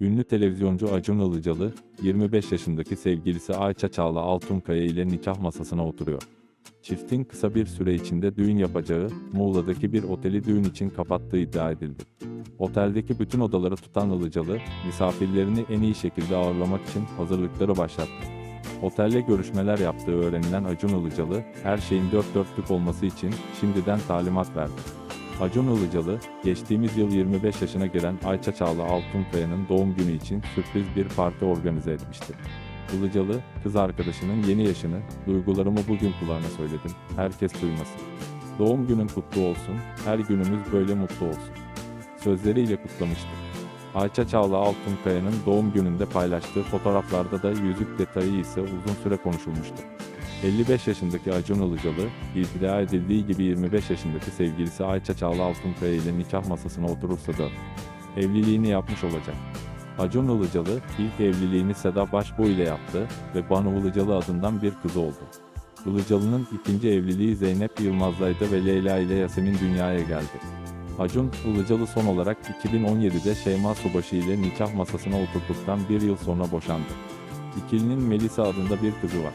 Ünlü televizyoncu Acun Ilıcalı, 25 yaşındaki sevgilisi Ayça Çağla Altunkaya ile nikah masasına oturuyor. Çiftin kısa bir süre içinde düğün yapacağı, Muğla'daki bir oteli düğün için kapattığı iddia edildi. Oteldeki bütün odaları tutan Ilıcalı, misafirlerini en iyi şekilde ağırlamak için hazırlıkları başlattı. Otelle görüşmeler yaptığı öğrenilen Acun Ilıcalı, her şeyin dört dörtlük olması için şimdiden talimat verdi. Acun Ilıcalı, geçtiğimiz yıl 25 yaşına giren Ayça Çağla Altunkaya'nın doğum günü için sürpriz bir parti organize etmişti. Ilıcalı, kız arkadaşının yeni yaşını, duygularımı bugün kulağına söyledim, herkes duymasın. Doğum günün kutlu olsun, her günümüz böyle mutlu olsun. Sözleriyle kutlamıştı. Ayça Çağla Altunkaya'nın doğum gününde paylaştığı fotoğraflarda da yüzük detayı ise uzun süre konuşulmuştu. 55 yaşındaki Acun Ilıcalı, iddia edildiği gibi 25 yaşındaki sevgilisi Ayça Çağla Altunkaya ile nikah masasına oturursa da evliliğini yapmış olacak. Acun Ilıcalı, ilk evliliğini Seda Başbuğ ile yaptı ve Banu Ilıcalı adından bir kızı oldu. Ilıcalı'nın ikinci evliliği Zeynep Yılmaz'laydı ve Leyla ile Yasemin dünyaya geldi. Acun Ilıcalı son olarak 2017'de Şeyma Subaşı ile nikah masasına oturduktan bir yıl sonra boşandı. İkilinin Melisa adında bir kızı var.